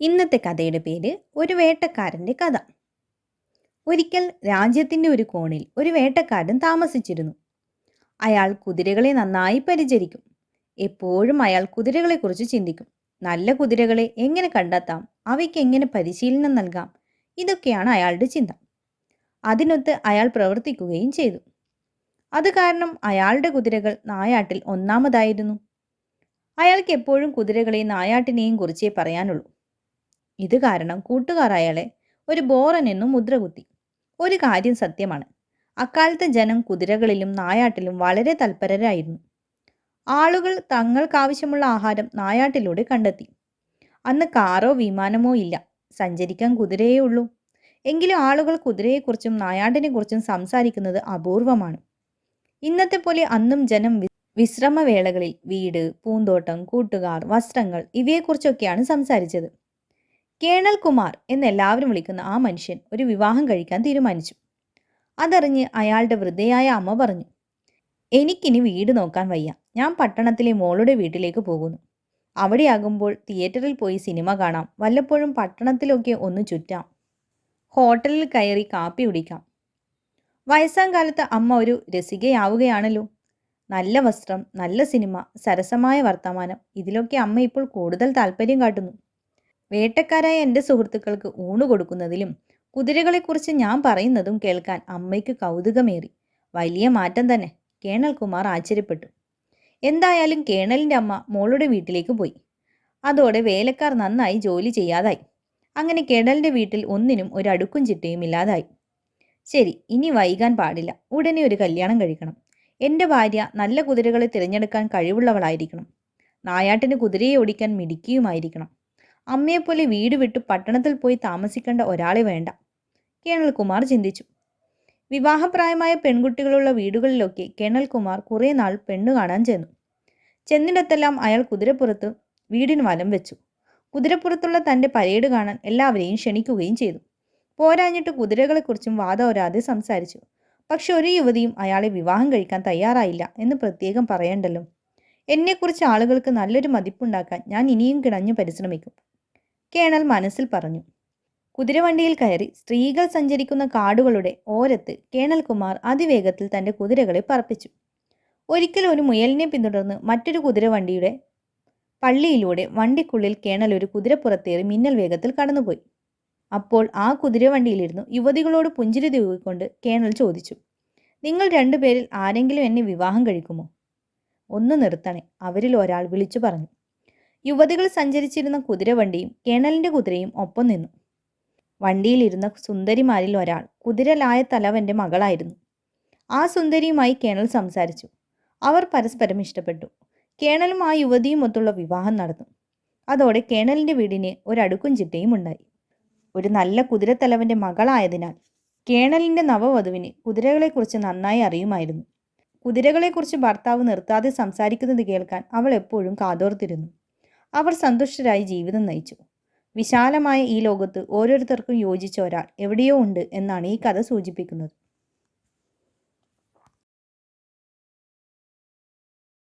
ഇന്നത്തെ കഥയുടെ പേര് ഒരു വേട്ടക്കാരന്റെ കഥ. ഒരിക്കൽ രാജ്യത്തിന്റെ ഒരു കോണിൽ ഒരു വേട്ടക്കാരൻ താമസിച്ചിരുന്നു. അയാൾ കുതിരകളെ നന്നായി പരിചരിക്കും. എപ്പോഴും അയാൾ കുതിരകളെക്കുറിച്ച് ചിന്തിക്കും. നല്ല കുതിരകളെ എങ്ങനെ കണ്ടെത്താം? അവയ്ക്ക് എങ്ങനെ പരിശീലനം നൽകാം? ഇതൊക്കെയാണ് അയാളുടെ ചിന്ത. അതിനൊത്ത് അയാൾ പ്രവർത്തിക്കുകയും ചെയ്തു. അത് കാരണം അയാളുടെ കുതിരകൾ നായാട്ടിൽ ഒന്നാമതായിരുന്നു. അയാൾക്ക് എപ്പോഴും കുതിരകളെയും നായാട്ടിനെയും കുറിച്ചേ പറയാനുള്ളൂ. ഇത് കാരണം കൂട്ടുകാർ അയാളെ ഒരു ബോറൻ എന്നും മുദ്രകുത്തി. ഒരു കാര്യം സത്യമാണ്. അക്കാലത്തെ ജനം കുതിരകളിലും നായാട്ടിലും വളരെ തൽപരരായിരുന്നു. ആളുകൾ തങ്ങൾക്കാവശ്യമുള്ള ആഹാരം നായാട്ടിലൂടെ കണ്ടെത്തി. അന്ന് കാറോ വിമാനമോ ഇല്ല. സഞ്ചരിക്കാൻ കുതിരയേ ഉള്ളൂ. എങ്കിലും ആളുകൾ കുതിരയെക്കുറിച്ചും നായാട്ടിനെക്കുറിച്ചും സംസാരിക്കുന്നത് അപൂർവമാണ്. ഇന്നത്തെ പോലെ അന്നും ജനം വിശ്രമവേളകളിൽ വീട് പൂന്തോട്ടം കൂട്ടുകാർ വസ്ത്രങ്ങൾ ഇവയെക്കുറിച്ചൊക്കെയാണ് സംസാരിച്ചത്. കേണൽ കുമാർ എന്ന് എല്ലാവരും വിളിക്കുന്ന ആ മനുഷ്യൻ ഒരു വിവാഹം കഴിക്കാൻ തീരുമാനിച്ചു. അതറിഞ്ഞ് അയാളുടെ വൃദ്ധയായ അമ്മ പറഞ്ഞു എനിക്കിനി വീട് നോക്കാൻ വയ്യ. ഞാൻ പട്ടണത്തിലെ മോളുടെ വീട്ടിലേക്ക് പോകുന്നു. അവിടെയാകുമ്പോൾ തിയേറ്ററിൽ പോയി സിനിമ കാണാം. വല്ലപ്പോഴും പട്ടണത്തിലൊക്കെ ഒന്ന് ചുറ്റാം. ഹോട്ടലിൽ കയറി കാപ്പി കുടിക്കാം. വയസ്സാം കാലത്ത് അമ്മ ഒരു രസികയാവുകയാണല്ലോ. നല്ല വസ്ത്രം നല്ല സിനിമ സരസമായ വർത്തമാനം. ഇതിലൊക്കെ അമ്മ ഇപ്പോൾ കൂടുതൽ താല്പര്യം കാട്ടുന്നു. വേട്ടക്കാരായ എന്റെ സുഹൃത്തുക്കൾക്ക് ഊണ് കൊടുക്കുന്നതിലും കുതിരകളെക്കുറിച്ച് ഞാൻ പറയുന്നതും കേൾക്കാൻ അമ്മയ്ക്ക് കൗതുകമേറി. വലിയ മാറ്റം തന്നെ. കേണൽ കുമാർ ആശ്ചര്യപ്പെട്ടു. എന്തായാലും കേണലിന്റെ അമ്മ മോളുടെ വീട്ടിലേക്ക് പോയി. അതോടെ വേലക്കാർ നന്നായി ജോലി ചെയ്യാതായി. അങ്ങനെ കേണലിന്റെ വീട്ടിൽ ഒന്നിനും ഒരു അടുക്കും ചിട്ടയും ഇല്ലാതായി. ശരി ഇനി വൈകാൻ പാടില്ല. ഉടനെ ഒരു കല്യാണം കഴിക്കണം. എന്റെ ഭാര്യ നല്ല കുതിരകളെ തിരഞ്ഞെടുക്കാൻ കഴിവുള്ളവളായിരിക്കണം. നായാട്ടിന് കുതിരയെ ഓടിക്കാൻ മിടുക്കിയുമായിരിക്കണം. അമ്മയെപ്പോലെ വീട് വിട്ട് പട്ടണത്തിൽ പോയി താമസിക്കേണ്ട ഒരാളെ വേണ്ട. കേണൽ കുമാർ ചിന്തിച്ചു. വിവാഹപ്രായമായ പെൺകുട്ടികളുള്ള വീടുകളിലൊക്കെ കേണൽ കുമാർ കുറേ നാൾ പെണ്ണു കാണാൻ ചെന്നു. ചെന്നിടത്തെല്ലാം അയാൾ കുതിരപ്പുറത്ത് വീടിന് വലം വെച്ചു. കുതിരപ്പുറത്തുള്ള തന്റെ പരേഡ് കാണാൻ എല്ലാവരെയും ക്ഷണിക്കുകയും ചെയ്തു. പോരാഞ്ഞിട്ട് കുതിരകളെക്കുറിച്ചും വാദോരാതെ സംസാരിച്ചു. പക്ഷെ ഒരു യുവതിയും അയാളെ വിവാഹം കഴിക്കാൻ തയ്യാറായില്ല എന്ന് പ്രത്യേകം പറയണ്ടല്ലോ. എന്നെക്കുറിച്ച് ആളുകൾക്ക് നല്ലൊരു മതിപ്പുണ്ടാക്കാൻ ഞാൻ ഇനിയും കിണഞ്ഞു പരിശ്രമിക്കും. കേണൽ മനസ്സിൽ പറഞ്ഞു. കുതിരവണ്ടിയിൽ കയറി സ്ത്രീകൾ സഞ്ചരിക്കുന്ന കാടുകളുടെ ഓരത്ത് കേണൽ കുമാർ അതിവേഗത്തിൽ തന്റെ കുതിരകളെ പറപ്പിച്ചു. ഒരിക്കൽ ഒരു മുയലിനെ പിന്തുടർന്ന് മറ്റൊരു കുതിരവണ്ടിയുടെ പള്ളിയിലൂടെ വണ്ടിക്കുള്ളിൽ കേണൽ ഒരു കുതിരപ്പുറത്തേറി മിന്നൽ വേഗത്തിൽ കടന്നുപോയി. അപ്പോൾ ആ കുതിരവണ്ടിയിലിരുന്നു യുവതികളോട് പുഞ്ചിരി തൂക്കിക്കൊണ്ട് കേണൽ ചോദിച്ചു നിങ്ങൾ രണ്ടുപേരിൽ ആരെങ്കിലും എന്നെ വിവാഹം കഴിക്കുമോ? ഒന്ന് നിർത്തണേ അവരിൽ ഒരാൾ വിളിച്ചു പറഞ്ഞു. യുവതികൾ സഞ്ചരിച്ചിരുന്ന കുതിരവണ്ടിയും കേണലിന്റെ കുതിരയും ഒപ്പം നിന്നു. വണ്ടിയിലിരുന്ന സുന്ദരിമാരിൽ ഒരാൾ കുതിരലായ തലവന്റെ മകളായിരുന്നു. ആ സുന്ദരിയുമായി കേണൽ സംസാരിച്ചു. അവർ പരസ്പരം ഇഷ്ടപ്പെട്ടു. കേണലും ആ യുവതിയും ഒത്തുള്ള വിവാഹം നടന്നു. അതോടെ കേണലിന്റെ വീടിന് ഒരടുക്കും ചിട്ടയും ഉണ്ടായി. ഒരു നല്ല കുതിരത്തലവന്റെ മകളായതിനാൽ കേണലിന്റെ നവവധുവിന് കുതിരകളെക്കുറിച്ച് നന്നായി അറിയുമായിരുന്നു. കുതിരകളെക്കുറിച്ച് ഭർത്താവ് നിർത്താതെ സംസാരിക്കുന്നത് കേൾക്കാൻ അവൾ എപ്പോഴും കാതോർത്തിരുന്നു. അവർ സന്തുഷ്ടരായി ജീവിതം നയിച്ചു. വിശാലമായ ഈ ലോകത്ത് ഓരോരുത്തർക്കും യോജിച്ച ഒരാൾ എവിടെയോ ഉണ്ട് എന്നാണ് ഈ കഥ സൂചിപ്പിക്കുന്നത്.